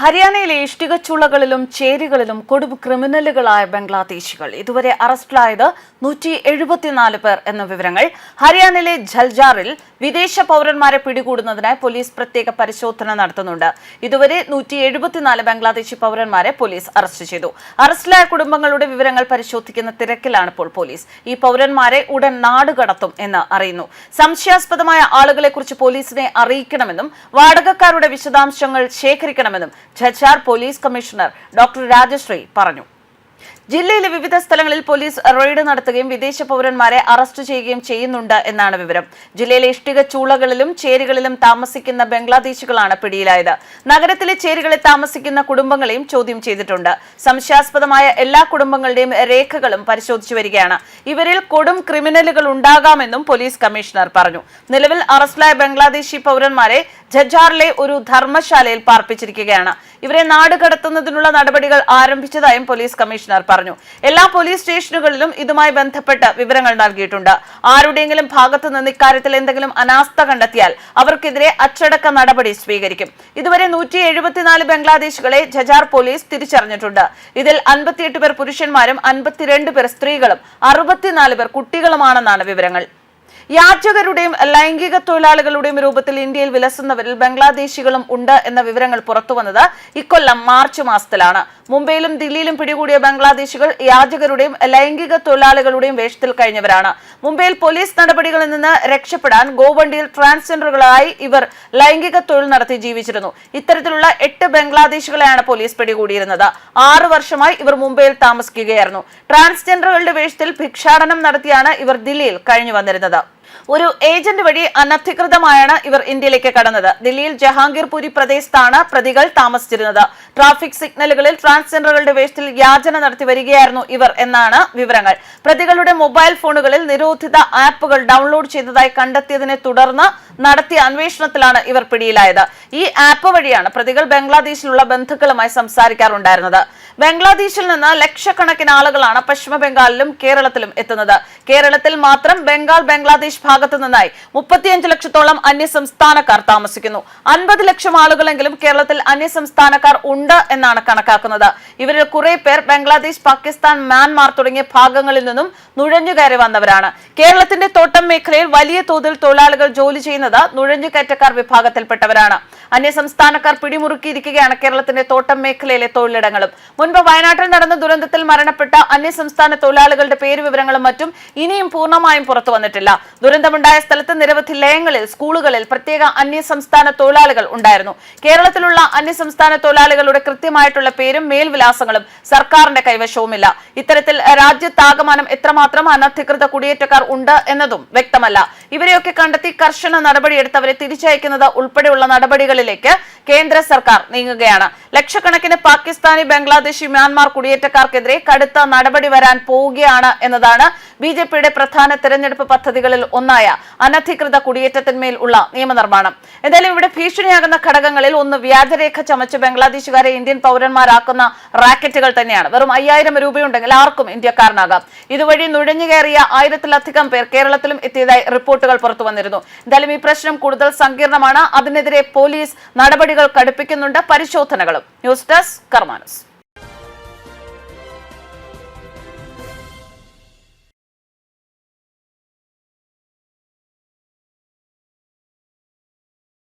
ഹരിയാനയിലെ ഇഷ്ടികച്ചുളകളിലും ചേരികളിലും കൊടും ക്രിമിനലുകളായ ബംഗ്ലാദേശികൾ. ഇതുവരെ അറസ്റ്റിലായത് നൂറ്റി എഴുപത്തിനാല് പേർ എന്ന വിവരങ്ങൾ ഹരിയാനയിലെ ഝൽജാറിൽ വിദേശ പൗരന്മാരെ പിടികൂടുന്നതിനായി പോലീസ് പ്രത്യേക പരിശോധന നടത്തുന്നുണ്ട്. ഇതുവരെ നൂറ്റി എഴുപത്തിനാല് ബംഗ്ലാദേശി പൗരന്മാരെ പോലീസ് അറസ്റ്റ് ചെയ്തു. അറസ്റ്റിലായ കുടുംബങ്ങളുടെ വിവരങ്ങൾ പരിശോധിക്കുന്ന തിരക്കിലാണ് ഇപ്പോൾ പോലീസ്. ഈ പൗരന്മാരെ ഉടൻ നാടുകടത്തും എന്ന് അറിയുന്നു. സംശയാസ്പദമായ ആളുകളെക്കുറിച്ച് പോലീസിനെ അറിയിക്കണമെന്നും വാടകക്കാരുടെ വിശദാംശങ്ങൾ ശേഖരിക്കണമെന്നും ഝച്ചാർ പോലീസ് കമ്മീഷണർ ഡോക്ടർ രാജശ്രീ പറഞ്ഞു. ജില്ലയിലെ വിവിധ സ്ഥലങ്ങളിൽ പോലീസ് റെയ്ഡ് നടത്തുകയും വിദേശ പൗരന്മാരെ അറസ്റ്റ് ചെയ്യുകയും ചെയ്യുന്നുണ്ട് എന്നാണ് വിവരം. ജില്ലയിലെ ഇഷ്ടിക ചൂളകളിലും ചേരികളിലും താമസിക്കുന്ന ബംഗ്ലാദേശികളാണ് പിടിയിലായത്. നഗരത്തിലെ ചേരികളിൽ താമസിക്കുന്ന കുടുംബങ്ങളെയും ചോദ്യം ചെയ്തിട്ടുണ്ട്. സംശയാസ്പദമായ എല്ലാ കുടുംബങ്ങളുടെയും രേഖകളും പരിശോധിച്ചു വരികയാണ്. ഇവരിൽ കൊടും ക്രിമിനലുകൾ ഉണ്ടാകാമെന്നും പോലീസ് കമ്മീഷണർ പറഞ്ഞു. നിലവിൽ അറസ്റ്റിലായ ബംഗ്ലാദേശി പൗരന്മാരെ ജജാറിലെ ഒരു ധർമ്മശാലയിൽ പാർപ്പിച്ചിരിക്കുകയാണ്. ഇവരെ നാട് കടത്തുന്നതിനുള്ള നടപടികൾ ആരംഭിച്ചതായും പോലീസ് കമ്മീഷണർ പറഞ്ഞു എല്ലാ പോലീസ് സ്റ്റേഷനുകളിലും ഇതുമായി ബന്ധപ്പെട്ട് വിവരങ്ങൾ നൽകിയിട്ടുണ്ട്. ആരുടെയെങ്കിലും ഭാഗത്തു നിന്ന് ഇക്കാര്യത്തിൽ എന്തെങ്കിലും അനാസ്ഥ കണ്ടെത്തിയാൽ അവർക്കെതിരെ അച്ചടക്ക നടപടി സ്വീകരിക്കും. ഇതുവരെ നൂറ്റി എഴുപത്തിനാല് ബംഗ്ലാദേശികളെ ജജാർ പോലീസ് തിരിച്ചറിഞ്ഞിട്ടുണ്ട്. ഇതിൽ അൻപത്തിയെട്ട് പേർ പുരുഷന്മാരും അൻപത്തിരണ്ട് പേർ സ്ത്രീകളും അറുപത്തിനാല് പേർ കുട്ടികളുമാണെന്നാണ് വിവരങ്ങൾ. യാചകരുടെയും ലൈംഗിക തൊഴിലാളികളുടെയും രൂപത്തിൽ ഇന്ത്യയിൽ വിലസുന്നവരിൽ ബംഗ്ലാദേശികളും ഉണ്ട് എന്ന വിവരങ്ങൾ പുറത്തുവന്നത് ഇക്കൊല്ലം മാർച്ച് മാസത്തിലാണ്. മുംബൈയിലും ദില്ലിയിലും പിടികൂടിയ ബംഗ്ലാദേശികൾ യാചകരുടെയും ലൈംഗിക തൊഴിലാളികളുടെയും വേഷത്തിൽ കഴിഞ്ഞവരാണ്. മുംബൈയിൽ പോലീസ് നടപടികളിൽ നിന്ന് രക്ഷപ്പെടാൻ ഗോവണ്ടിയിൽ ട്രാൻസ്ജെൻഡറുകളായി ഇവർ ലൈംഗിക തൊഴിൽ നടത്തി ജീവിച്ചിരുന്നു. ഇത്തരത്തിലുള്ള എട്ട് ബംഗ്ലാദേശികളെയാണ് പോലീസ് പിടികൂടിയിരുന്നത്. ആറു വർഷമായി ഇവർ മുംബൈയിൽ താമസിക്കുകയായിരുന്നു. ട്രാൻസ്ജെൻഡറുകളുടെ വേഷത്തിൽ ഭിക്ഷാടനം നടത്തിയാണ് ഇവർ ദില്ലിയിൽ കഴിഞ്ഞു വന്നിരുന്നത്. ഒരു ഏജന്റ് വഴി അനധികൃതമായാണ് ഇവർ ഇന്ത്യയിലേക്ക് കടന്നത്. ദില്ലിയിൽ ജഹാംഗീർപുരി പ്രദേശത്താണ് പ്രതികൾ താമസിച്ചിരുന്നത്. ട്രാഫിക് സിഗ്നലുകളിൽ ട്രാൻസ്ജെൻഡറുകളുടെ വേഷത്തിൽ യാചന നടത്തി വരികയായിരുന്നു ഇവർ എന്നാണ് വിവരങ്ങൾ. പ്രതികളുടെ മൊബൈൽ ഫോണുകളിൽ നിരോധിത ആപ്പുകൾ ഡൗൺലോഡ് ചെയ്തതായി കണ്ടെത്തിയതിനെ തുടർന്ന് നടത്തിയ അന്വേഷണത്തിലാണ് ഇവർ പിടിയിലായത്. ഈ ആപ്പ് വഴിയാണ് പ്രതികൾ ബംഗ്ലാദേശിലുള്ള ബന്ധുക്കളുമായി സംസാരിക്കാറുണ്ടായിരുന്നത്. ബംഗ്ലാദേശിൽ നിന്ന് ലക്ഷക്കണക്കിന് ആളുകളാണ് പശ്ചിമ ബംഗാളിലും കേരളത്തിലും എത്തുന്നത്. കേരളത്തിൽ മാത്രം ബംഗാൾ ബംഗ്ലാദേശ് ഭാഗത്തു നിന്നായി മുപ്പത്തിയഞ്ച് ലക്ഷത്തോളം അന്യസംസ്ഥാനക്കാർ താമസിക്കുന്നു. അൻപത് ലക്ഷം ആളുകളെങ്കിലും കേരളത്തിൽ അന്യസംസ്ഥാനക്കാർ ഉണ്ട് എന്നാണ് കണക്കാക്കുന്നത്. ഇവരിൽ കുറെ പേർ ബംഗ്ലാദേശ് പാകിസ്ഥാൻ മ്യാൻമാർ തുടങ്ങിയ ഭാഗങ്ങളിൽ നിന്നും നുഴഞ്ഞുകയറി വന്നവരാണ്. കേരളത്തിന്റെ തോട്ടം മേഖലയിൽ വലിയ തോതിൽ തൊഴിലാളികൾ ജോലി ചെയ്യുന്നത് നുഴഞ്ഞുകയറ്റക്കാർ വിഭാഗത്തിൽപ്പെട്ടവരാണ് അന്യസംസ്ഥാനക്കാർ പിടിമുറുക്കിയിരിക്കുകയാണ് കേരളത്തിന്റെ തോട്ടം മേഖലയിലെ തൊഴിലിടങ്ങളും. മുൻപ് വയനാട്ടിൽ നടന്ന ദുരന്തത്തിൽ മരണപ്പെട്ട അന്യസംസ്ഥാന തൊഴിലാളികളുടെ പേര് വിവരങ്ങളും മറ്റും ഇനിയും പൂർണമായും പുറത്തു വന്നിട്ടില്ല. ദുരന്തമുണ്ടായ സ്ഥലത്ത് നിരവധി ലയങ്ങളിൽ സ്കൂളുകളിൽ പ്രത്യേക അന്യസംസ്ഥാന തൊഴിലാളികൾ ഉണ്ടായിരുന്നു. കേരളത്തിലുള്ള അന്യസംസ്ഥാന തൊഴിലാളികളുടെ കൃത്യമായിട്ടുള്ള പേരും മേൽവിലാസങ്ങളും സർക്കാരിന്റെ കൈവശവുമില്ല. ഇത്തരത്തിൽ രാജ്യത്താകമാനം എത്രമാത്രം അനധികൃത കുടിയേറ്റക്കാർ ഉണ്ട് എന്നതും വ്യക്തമല്ല. ഇവരെയൊക്കെ കണ്ടെത്തി കർശന നടപടിയെടുത്തവരെ തിരിച്ചയക്കുന്നത് ഉൾപ്പെടെയുള്ള നടപടികളിലേക്ക് കേന്ദ്ര സർക്കാർ നീങ്ങുകയാണ്. ലക്ഷക്കണക്കിന് പാകിസ്ഥാനി ബംഗ്ലാദേശി മ്യാൻമാർ കുടിയേറ്റക്കാർക്കെതിരെ കടുത്ത നടപടി വരാൻ പോവുകയാണ് എന്നതാണ് ബി ജെ പിയുടെ പ്രധാന തെരഞ്ഞെടുപ്പ് പദ്ധതികളിൽ ഒന്നായ അനധികൃത കുടിയേറ്റത്തിന്മേൽ ഉള്ള നിയമനിർമ്മാണം. എന്തായാലും ഇവിടെ ഭീഷണിയാകുന്ന ഘടകങ്ങളിൽ ഒന്ന് വ്യാജരേഖ ചമച്ച് ബംഗ്ലാദേശുകാരെ ഇന്ത്യൻ പൗരന്മാരാക്കുന്ന റാക്കറ്റുകൾ തന്നെയാണ്. വെറും അയ്യായിരം രൂപയുണ്ടെങ്കിൽ ആർക്കും ഇന്ത്യക്കാരനാകാം. ഇതുവഴി നുഴഞ്ഞുകയറിയ ആയിരത്തിലധികം പേർ കേരളത്തിലും എത്തിയതായി റിപ്പോർട്ടുകൾ പുറത്തു വന്നിരുന്നു എന്തായാലും ഈ പ്രശ്നം കൂടുതൽ സങ്കീർണമാണ്. അതിനെതിരെ പോലീസ് നടപടികൾ കടുപ്പിക്കുന്നുണ്ട്. പരിശോധനകളും. News desk കർമാനസ്.